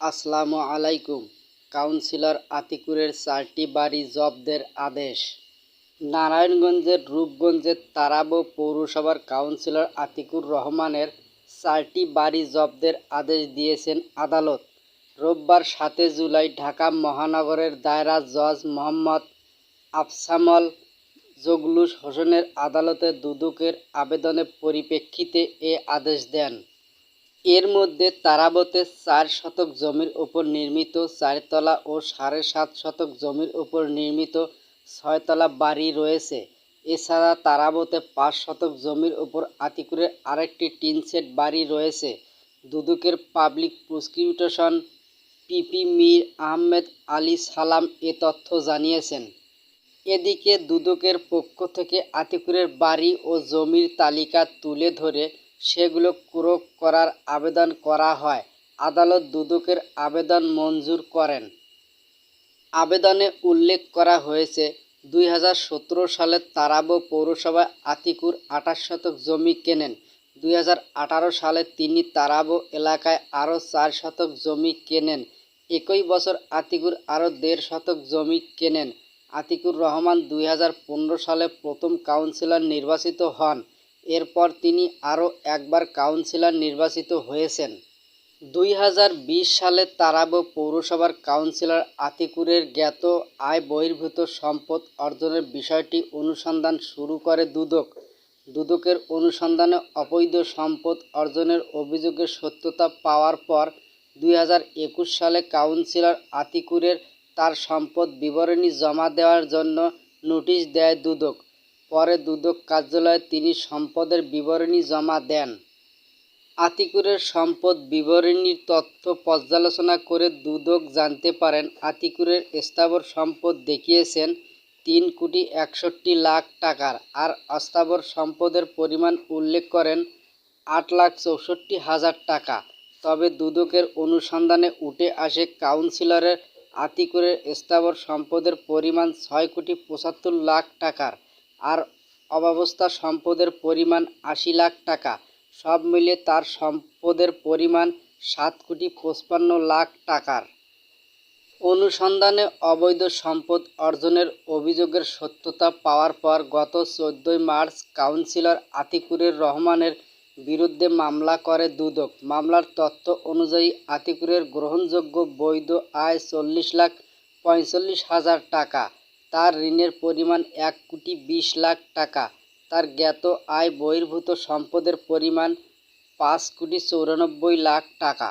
আসসালামু আলাইকুম। কাউন্সিলর আতিকুরের চারটি বাড়ি জব্দের আদেশ। নারায়ণগঞ্জের রূপগঞ্জের তারাবো পৌরসভার কাউন্সিলর আতিকুর রহমানের চারটি বাড়ি জব্দের আদেশ দিয়েছেন আদালত। রোববার সাতে জুলাই ঢাকা মহানগরের দায়রা জজ মোহাম্মদ আফসামল জগলুস হোসেনের আদালতে দুদকের আবেদনের পরিপ্রেক্ষিতে এ আদেশ দেন। এর মধ্যে তারাবতে চার শতক জমির ওপর নির্মিত চারতলা ও সাড়ে সাত শতক জমির ওপর নির্মিত ছয়তলা বাড়ি রয়েছে। এছাড়া তারাবতে পাঁচ শতক জমির ওপর আতিকুরের আরেকটি টিনশেড বাড়ি রয়েছে। দুদকের public prosecution PP Mir Ahmed Ali Salam এ তথ্য জানিয়েছেন। এদিকে দুদকের পক্ষ থেকে আতিকুরের বাড়ি ও জমির তালিকা তুলে ধরে সেগুলো ক্রোক করার আবেদন করা হয়। আদালত দুদকের আবেদন মঞ্জুর করেন। আবেদনে উল্লেখ করা হয়েছে, দুই হাজার সতেরো সালে তারাবো পৌরসভায় আতিকুর আঠাশ শতক জমি কেনেন। দুই হাজার আঠারো সালে তিনি তারাবো এলাকায় আরও চার শতক জমি কেনেন। একই বছর আতিকুর আরও দেড় শতক জমি কেনেন। আতিকুর রহমান দুই হাজার পনেরো সালে প্রথম কাউন্সিলর নির্বাচিত হন। এরপর তিনি আরও একবার কাউন্সিলর নির্বাচিত হয়েছেন। দুই হাজার বিশ সালে তারাবো পৌরসভার কাউন্সিলর আতিকুরের জ্ঞাত আয় বহির্ভূত সম্পদ অর্জনের বিষয়টি অনুসন্ধান শুরু করে দুদক। দুদকের অনুসন্ধানে অবৈধ সম্পদ অর্জনের অভিযোগের সত্যতা পাওয়ার পর দুই হাজার একুশ সালে কাউন্সিলর আতিকুরের তার সম্পদ বিবরণী জমা দেওয়ার জন্য নোটিশ দেয় দুদক। পরে দুদক কার্যালয়ে তিনি সম্পদের বিবরণী জমা দেন। আতিকুরের সম্পদ বিবরণীর তথ্য পর্যালোচনা করে দুদক জানতে পারেন, আতিকুরের স্থাবর সম্পদ দেখিয়েছেন তিন কোটি একষট্টি লাখ টাকার আর অস্থাবর সম্পদের পরিমাণ উল্লেখ করেন আট লাখ চৌষট্টি হাজার টাকা। তবে দুদকের অনুসন্ধানে উঠে আসে, কাউন্সিলরের আতিকুরের স্থাবর সম্পদের পরিমাণ ছয় কোটি পঁচাত্তর লাখ টাকার আর অব্যবস্থা সম্পদের পরিমাণ আশি লাখ টাকা। সব মিলিয়ে তার সম্পদের পরিমাণ সাত কোটি পঁচপান্ন লাখ টাকার। অনুসন্ধানে অবৈধ সম্পদ অর্জনের অভিযোগের সত্যতা পাওয়ার পর গত চোদ্দোই মার্চ কাউন্সিলর আতিকুরের রহমানের বিরুদ্ধে মামলা করে দুদক। মামলার তথ্য অনুযায়ী আতিকুরের গ্রহণযোগ্য বৈধ আয় চল্লিশ লাখ পঁয়তাল্লিশ হাজার টাকা। তার ঋণের পরিমাণ এক কোটি বিশ লাখ টাকা। তার জ্ঞাত আয় বহির্ভূত সম্পদের পরিমাণ পাঁচ কোটি চৌরানব্বই লাখ টাকা।